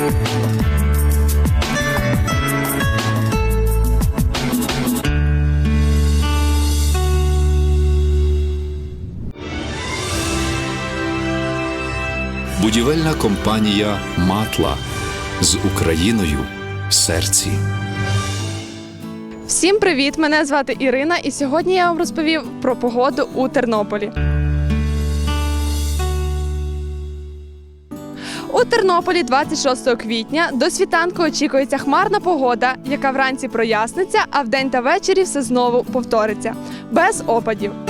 Будівельна компанія Матла з Україною в серці. Всім привіт! Мене звати Ірина, і сьогодні я вам розповів про погоду у Тернополі. У Тернополі 26 квітня до світанку очікується хмарна погода, яка вранці проясниться, а вдень та ввечері все знову повториться без опадів.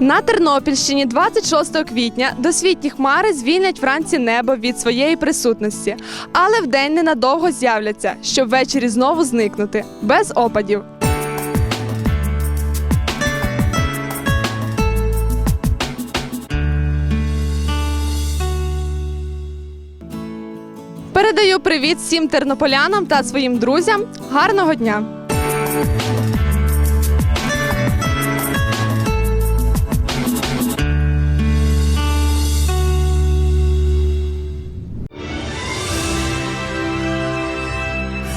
На Тернопільщині 26 квітня досвітні хмари звільнять вранці небо від своєї присутності, але вдень ненадовго з'являться, щоб ввечері знову зникнути без опадів. Передаю привіт всім тернополянам та своїм друзям. Гарного дня!